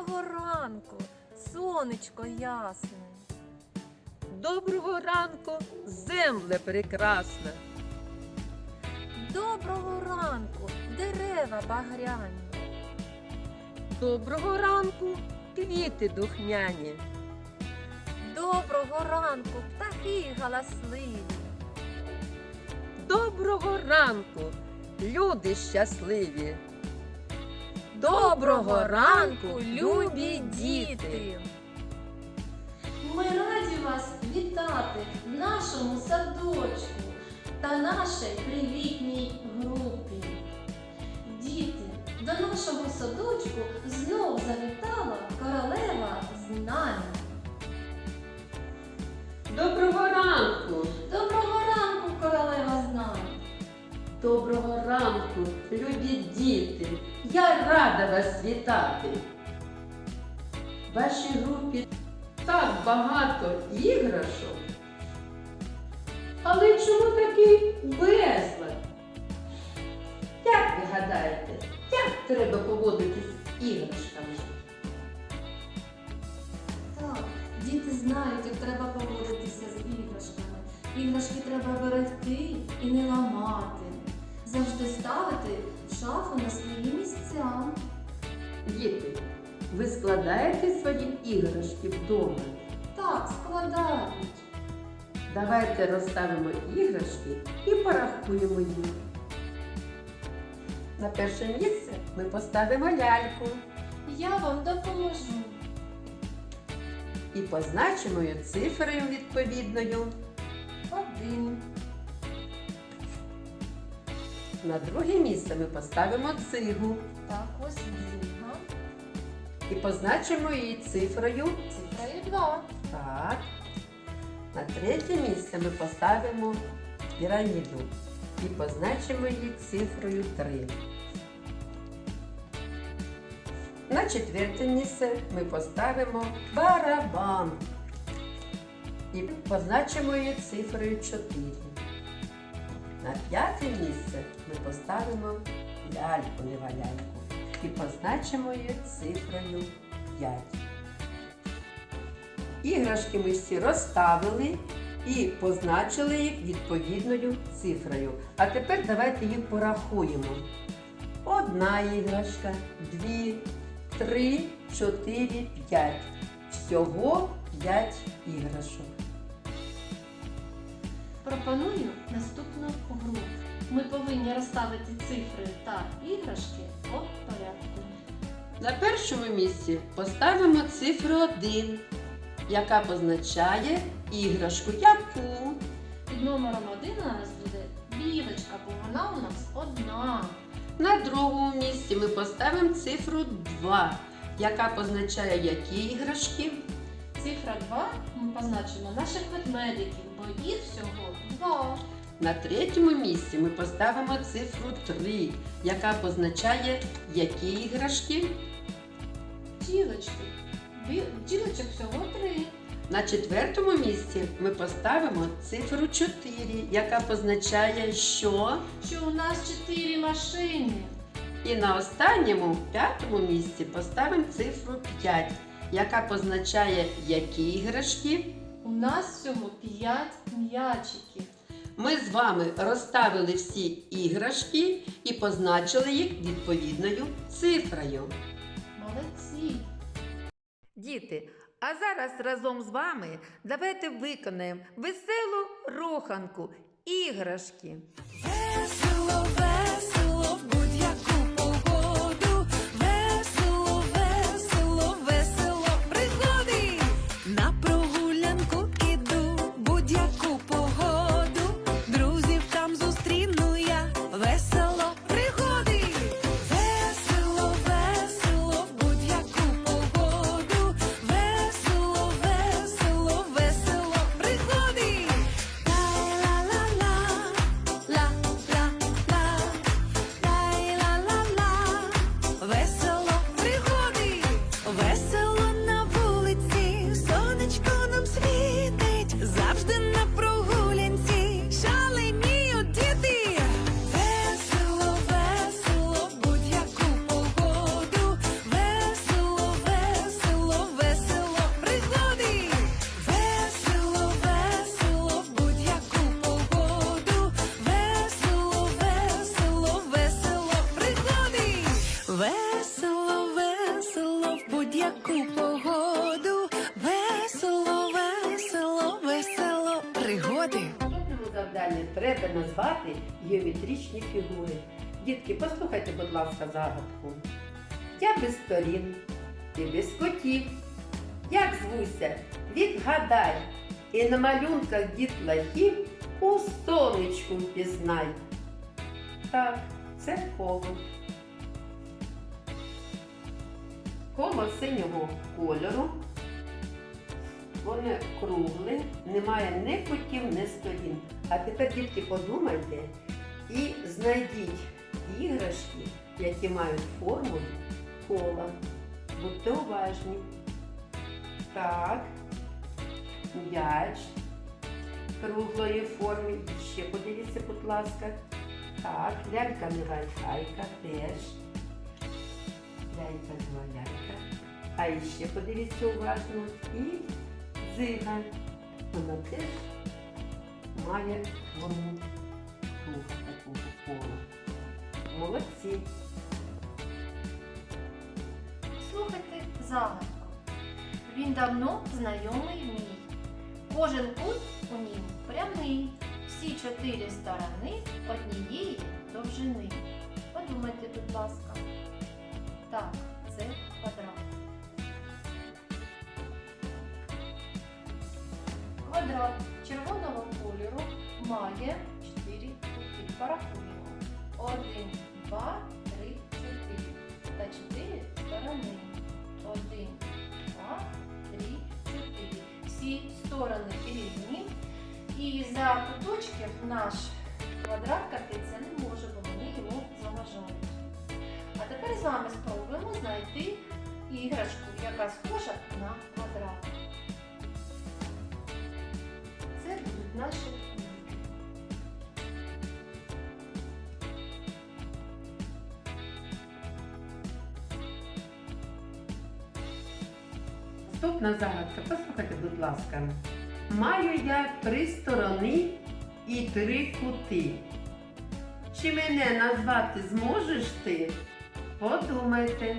Доброго ранку, сонечко ясне. Доброго ранку, земле прекрасна. Доброго ранку, дерева багряні. Доброго ранку, квіти духмяні. Доброго ранку, птахи галасливі. Доброго ранку, люди щасливі. Доброго ранку, любі діти! Ми раді вас вітати в нашому садочку та нашій привітній групі. Діти, до нашого садочку знов завітала королева знань. Доброго ранку! Доброго ранку, любі діти. Я рада вас вітати. В вашій групі так багато іграшок. Але чому такий безлад? Як ви гадаєте, як треба поводитись з іграшками? Так, діти знають, як треба поводитися з іграшками. Іграшки треба берегти і не ламати. Завжди ставити в шафу на свої місця. Діти, ви складаєте свої іграшки вдома? Так, складають. Давайте розставимо іграшки і порахуємо їх. На перше місце ми поставимо ляльку Я вам допоможу. і позначимо її цифрою відповідною. Один. На друге місце ми поставимо цигу Так, ось дзига. і позначимо її цифрою. Цифрою два. Так. На третє місце ми поставимо піраміду і позначимо її цифрою 3. На четверте місце ми поставимо барабан і позначимо її цифрою 4. На п'яте місце ми поставимо ляльку, не валяльку, і позначимо її цифрою 5. Іграшки ми всі розставили і позначили їх відповідною цифрою. А тепер давайте їх порахуємо. Одна іграшка, дві, три, чотири, п'ять. Всього п'ять іграшок. Пропоную наступну гру. Ми повинні розставити цифри та іграшки по порядку. На першому місці поставимо цифру 1, яка позначає іграшку яку. Під номером один у нас буде білочка, бо вона у нас одна. На другому місці ми поставимо цифру 2, яка позначає які іграшки. Цифра 2 ми позначимо наших ведмедиків, бо їх всього два. На третьому місці ми поставимо цифру 3, яка позначає які іграшки. Бджілочки. Бі- всього три. На четвертому місці ми поставимо цифру 4, яка позначає що. Що у нас чотири машини. І на останньому п'ятому місці поставимо цифру 5, яка позначає які іграшки. У нас всього п'ять м'ячиків. Ми з вами розставили всі іграшки і позначили їх відповідною цифрою. Молодці. Діти, а зараз разом з вами давайте виконаємо веселу руханку іграшки. Назвати геометричні фігури. Дітки, послухайте, будь ласка, загадку. Я без сторін і без котів. Як звуся, відгадай, і на малюнках дітлахів у сонечку впізнай. Так, це коло. Коло синього кольору. Воно кругле, немає ні кутів, ні сторін. А тепер, дітки, подумайте і знайдіть іграшки, які мають форму кола. Будьте уважні. Так, м'яч круглої форми. Ще подивіться, будь ласка. Так, лялька невальхайка теж. Лялька неваляйка. А іще подивіться уважно. І дзига. Вона теж має форму круга такого кола. Молодці. Слухайте загадку. Він давно знайомий мій. Кожен кут у нім прямий. Всі чотири сторони однієї довжини. Подумайте, будь ласка. Так, Червоного кольору має 4 кути. Порахуємо. 1, 2, 3, 4 та 4 сторони. 1, 2, 3, 4. Всі сторони рівні. І за куточки наш квадрат катиться не може, бо вони йому заважають. А тепер з вами спробуємо знайти іграшку, яка схожа на Це будуть. Наступна загадка, послухайте, будь ласка. Маю я три сторони і три кути. Чи мене назвати зможеш ти? Подумайте.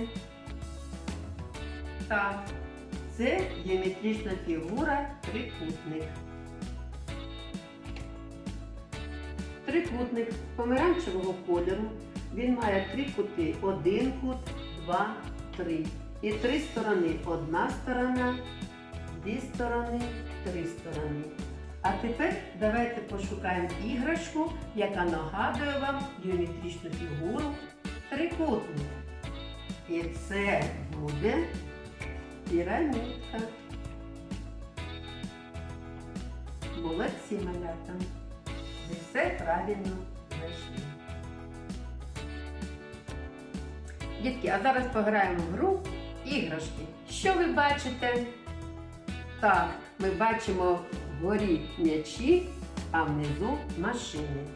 Так, це геометрична фігура трикутник. Трикутник помаранчевого кольору. Він має три кути. Один кут, два, три. І три сторони. Одна сторона, дві сторони, три сторони. А тепер давайте пошукаємо іграшку, яка нагадує вам геометричну фігуру трикутник. І це буде пірамідка. Молодці малята. Все правильно знайшли. Дітки, а зараз пограємо в гру іграшки. Що ви бачите? Так, ми бачимо вгорі м'ячі, а внизу машини.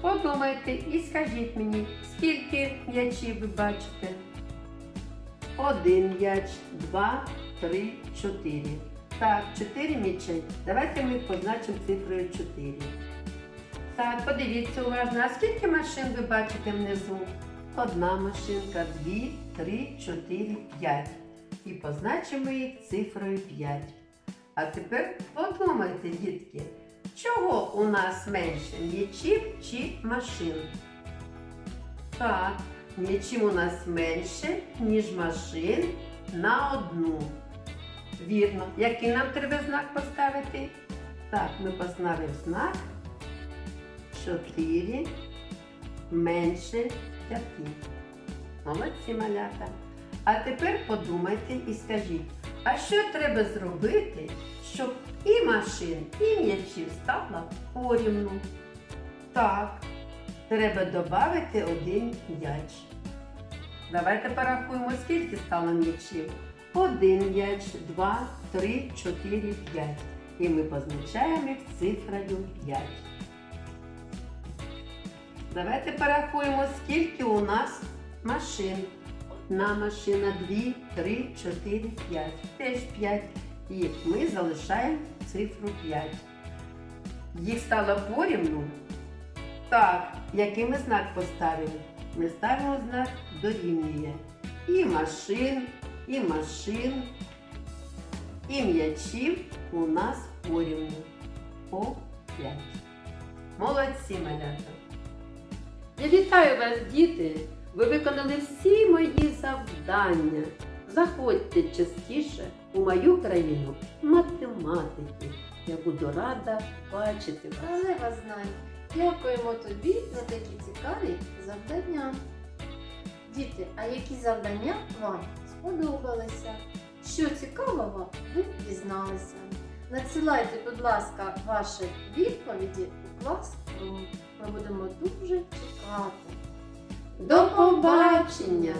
Подумайте і скажіть мені, скільки м'ячів ви бачите? Один м'яч, два, три, чотири. Так, чотири м'ячі. Давайте ми позначимо цифрою 4. Так, подивіться уважно, а скільки машин ви бачите внизу? Одна машинка, дві, три, чотири, п'ять. І позначимо їх цифрою 5. А тепер подумайте, дітки, чого у нас менше м'ячів чи машин? Так, м'ячів у нас менше, ніж машин на одну. Вірно. Який нам треба знак поставити? Так, ми поставимо знак 4 менше 5. Молодці малята. А тепер подумайте і скажіть, а що треба зробити, щоб і машин, і м'ячів стало порівну? Так, треба додати один м'яч. Давайте порахуємо, скільки стало м'ячів. Один м'яч, два, три, чотири, п'ять. І ми позначаємо їх цифрою 5. Давайте порахуємо, скільки у нас машин. Одна машина, дві, три, чотири, п'ять. Теж п'ять. І ми залишаємо цифру 5. Їх стало порівну. Так, який ми знак поставили? Ми ставимо знак дорівнює. І машин, і машин, і м'ячів у нас порівну. По 5. Молодці, малята! Я вітаю вас, діти! Ви виконали всі мої завдання. Заходьте частіше у мою країну математики. Я буду рада бачити вас. Королева знань, дякуємо тобі за такі цікаві завдання. Діти, а які завдання вам сподобалися? Що цікавого ви дізналися? Надсилайте, будь ласка, ваші відповіді у клас Ми будемо дуже чекати. До побачення!